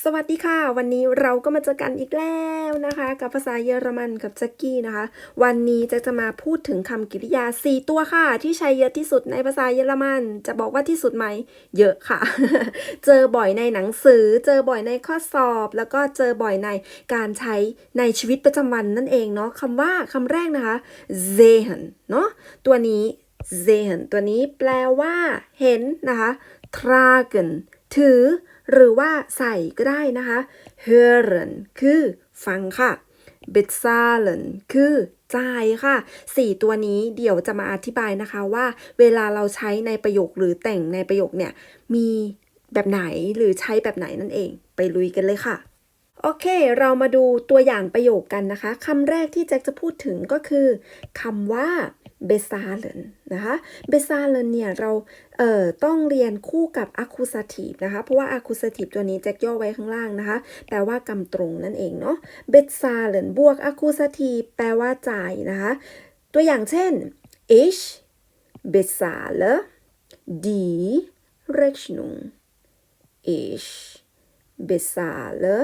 สวัสดีค่ะ วันนี้เราก็มาเจอกันอีกแล้วนะคะ กับภาษาเยอรมันกับแจ็กกี้นะคะ วันนี้จะจะมาพูดถึงคำกริยา 4 ตัวค่ะ ที่ใช้เยอะที่สุดในภาษาเยอรมัน จะบอกว่าที่สุดไหม เยอะค่ะ เจอบ่อยในหนังสือ เจอบ่อยในข้อสอบ แล้วก็เจอบ่อยในการใช้ในชีวิตประจำวันนั่นเองเนาะคำว่าคำแรกนะคะ sehen เนาะตัวนี้ sehen ตัวนี้แปลว่า เห็นนะคะ tragen ถือ หรือว่าใส่ก็ได้นะคะ hören คือฟังค่ะ bezahlen คือจ่ายค่ะสี่ตัวนี้เดี๋ยวจะมาอธิบายนะคะว่า เวลาเราใช้ในประโยคหรือแต่งในประโยคเนี่ย มีแบบไหนหรือใช้แบบไหนนั่นเอง ไปลุยกันเลยค่ะ โอเค เรามาดูตัวอย่างประโยคกันนะคะคำแรกที่แจ็คจะพูดถึงก็คือคำว่า bezahlen นะคะ bezahlen เนี่ยเราเอ่อต้องเรียนคู่กับ accusative นะคะ เพราะว่า accusative ตัวนี้แจ็คย่อไว้ข้างล่างนะคะแปลว่ากำตรงนั่นเองเนาะ bezahlen บวก accusative แปลว่าจ่ายนะคะ ตัวอย่างเช่น ich bezahle die Rechnung ich bezahle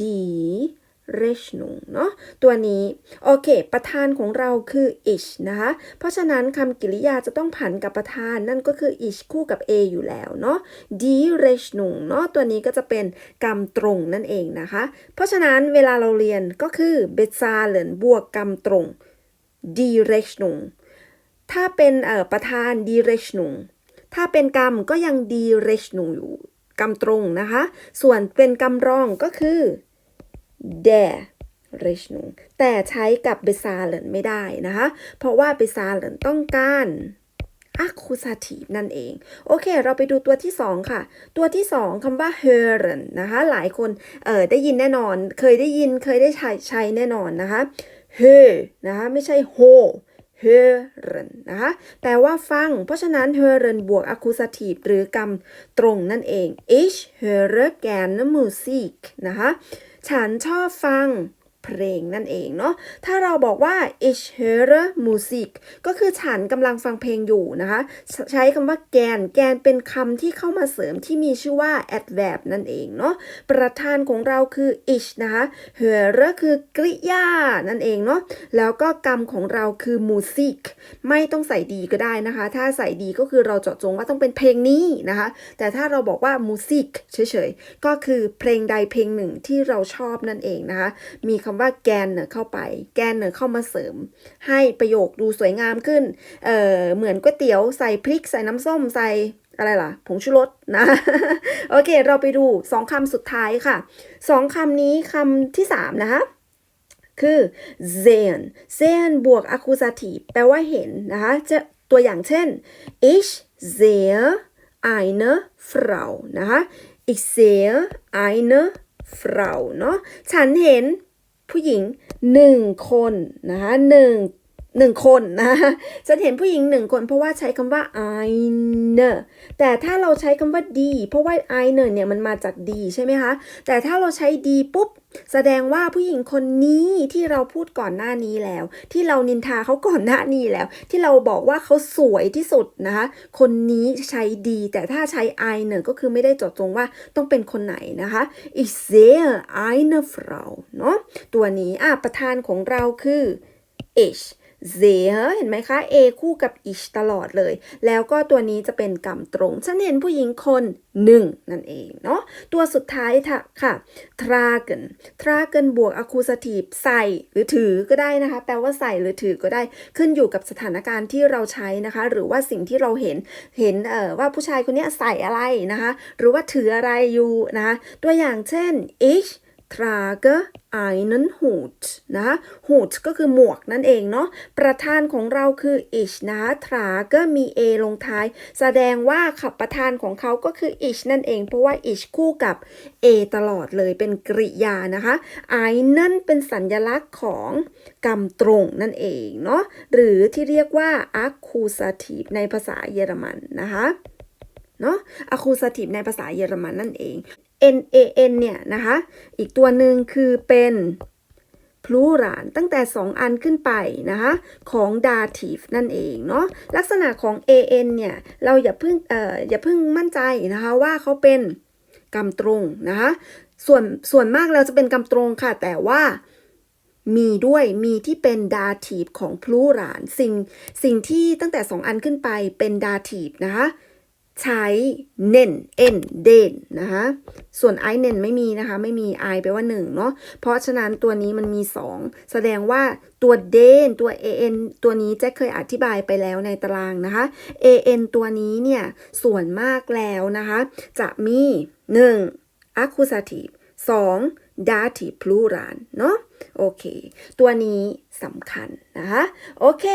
die Rechnung เนาะตัวนี้ โอเค ประธานของเราคือ ich นะคะ เพราะฉะนั้นคำกริยาจะต้องผันกับประธานนั่นก็คือ ich คู่กับ a อยู่แล้วเนาะ die Rechnung เนาะตัวนี้ก็จะเป็นกรรมตรงนั่นเองนะคะ เพราะฉะนั้นเวลาเราเรียนก็คือ bezahlen บวกกรรมตรง die Rechnung ถ้าเป็นเอ่อประธาน die Rechnung ถ้าเป็นกรรมก็ยัง die Rechnung อยู่กรรมตรงนะคะ ส่วนเป็นกรรมรองก็คือ der Rechnung แต่ใช้กับ bezahlen ไม่ได้นะคะ เพราะว่า bezahlen ต้องการ accusative นั่นเอง โอเค เราไปดูตัวที่ 2 ค่ะ ตัวที่ 2คำว่า hören นะคะ หลายคนเอ่อได้ยินแน่นอน เคยได้ยินเคยได้ใช้ใช้แน่นอนนะคะ hö นะคะ ไม่ใช่ ho hören นะคะ แปลว่าฟัง เพราะฉะนั้น hören บวก accusative หรือกรรมตรงนั่นเอง ich höre gerne Musik นะคะ ฉันชอบฟัง เพลงนั่นเองเนาะ ถ้าเราบอกว่า ich höre Musik ก็คือฉันกำลังฟังเพลงอยู่นะคะ ใช้คำว่าแกน แกนเป็นคำที่เข้ามาเสริมที่มีชื่อว่า adverb นั่นเองเนาะ ประธานของเราคือ ich นะคะ höre คือกริยา นั่นเองเนาะ แล้วก็กรรมของเราคือ Musik ไม่ต้องใส่ดีก็ได้นะคะ ถ้าใส่ดีก็คือเราเจาะจงว่าต้องเป็นเพลงนี้นะคะ แต่ถ้าเราบอกว่า Musik เฉยๆ ก็คือเพลงใดเพลงหนึ่งที่เราชอบนั่นเองนะคะ มีคำว่าแกนเนอเข้าไป แกนเนอเข้ามาเสริม ให้ประโยคดูสวยงามขึ้น เอ่อเหมือนก๋วยเตี๋ยวใส่พริกใส่น้ำส้มใส่อะไรล่ะ ผงชูรสนะ โอเค เราไปดูสองคำสุดท้ายค่ะสองคำนี้คำที่สามนะคะคือ sehen sehen บวก accusative แปลว่าเห็นนะคะ จะตัวอย่างเช่น ich sehe eine Frau นะคะ ich sehe eine Frau เนาะฉันเห็น ผู้หญิงหนึ่งคนนะคะหนึ่ง หนึ่งคนนะคะเห็นผู้หญิงหนึ่งคนเพราะว่าใช้คำว่า eine แต่ถ้าเราใช้คำว่า die เพราะว่า eine เนี่ยมันมาจาก die ใช่ไหมคะ แต่ถ้าเราใช้ die ปุ๊บ แสดงว่าผู้หญิงคนนี้ที่เราพูดก่อนหน้านี้แล้ว ที่เรานินทาเขาก่อนหน้านี้แล้ว ที่เราบอกว่าเขาสวยที่สุดนะคะคนนี้ใช้ดี แต่ถ้าใช้ eine ก็คือไม่ได้จดจงว่าต้องเป็นคนไหนนะคะ ich sehe eine Frau เนาะตัวนี้อะประธานของเราคือ ich sehe เห็นไหมคะ a คู่กับ ich ตลอดเลย แล้วก็ตัวนี้จะเป็นกรรมตรง ฉันเห็นผู้หญิงคนหนึ่งนั่นเองเนาะ ตัวสุดท้ายค่ะ tragen tragen บวก accusative ใส่หรือถือก็ได้นะคะ แปลว่าใส่หรือถือก็ได้ ขึ้นอยู่กับสถานการณ์ที่เราใช้นะคะ หรือว่าสิ่งที่เราเห็น เห็นเอ่อว่าผู้ชายคนนี้ใส่อะไรนะคะ หรือว่าถืออะไรอยู่นะคะ ตัวอย่างเช่น ich trage einen Hut นะคะ Hut ก็คือหมวกนั่นเองเนาะ ประธานของเราคือ ich นะคะ trage มี a ลงท้าย แสดงว่าขับประธานของเขาก็คือ ich นั่นเอง เพราะว่า ich คู่กับ a ตลอดเลย เป็นกริยานะคะ einen เป็นสัญลักษณ์ของกรรมตรงนั่นเองเนาะ หรือที่เรียกว่า accusative ในภาษาเยอรมันนะคะ เนาะ accusative ในภาษาเยอรมันนั่นเอง N A N เนี่ยนะคะ อีกตัวหนึ่งคือเป็น plural ตั้งแต่ 2 อันขึ้นไปนะคะของ dative นั่นเองเนาะลักษณะของ an เนี่ยเราอย่าเพิ่งเอ่ออย่าเพิ่งมั่นใจนะคะว่าเขาเป็นกำตรงนะคะส่วนส่วนมากแล้วจะเป็นกำตรงค่ะ แต่ว่ามีด้วยมีที่เป็นดาทีฟของพลูราน สิ่งสิ่งที่ตั้งแต่ 2 อันขึ้นไปเป็นดาทีฟนะคะ ใช้เน่นเอ็นเดนนะคะส่วนไอเน่นไม่มีนะคะไม่มีไอแปลว่า1เนาะเพราะฉะนั้นตัวนี้มันมี 2 แสดงว่าตัวเดนตัว an ตัวนี้แจ็คเคยอธิบายไปแล้วในตารางนะคะ an ตัวนี้เนี่ยส่วนมากแล้วนะคะจะมี 1 accusative 2 dative plural เนาะโอเค ตัวนี้สำคัญนะคะโอเค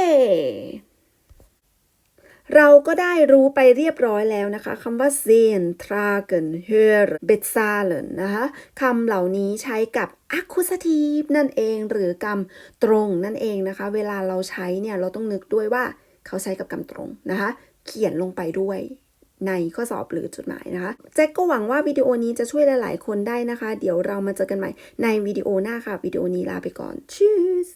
เราก็ได้รู้ไปเรียบร้อยแล้วนะคะคำว่า sehen tragen hören bezahlen นะคะคำเหล่านี้ใช้กับ accusative นั่นเองหรือกรรมตรงนั่นเองนะคะ เวลาเราใช้เนี่ยเราต้องนึกด้วยว่าเขาใช้กับกรรมตรงนะคะ เขียนลงไปด้วยในข้อสอบหรือจดหมายนะคะแจ็คก็หวังว่าวิดีโอนี้จะช่วยหลาย ๆ คนได้นะคะ เดี๋ยวเรามาเจอกันใหม่ในวิดีโอหน้าค่ะ วิดีโอนี้ลาไปก่อน Tschüss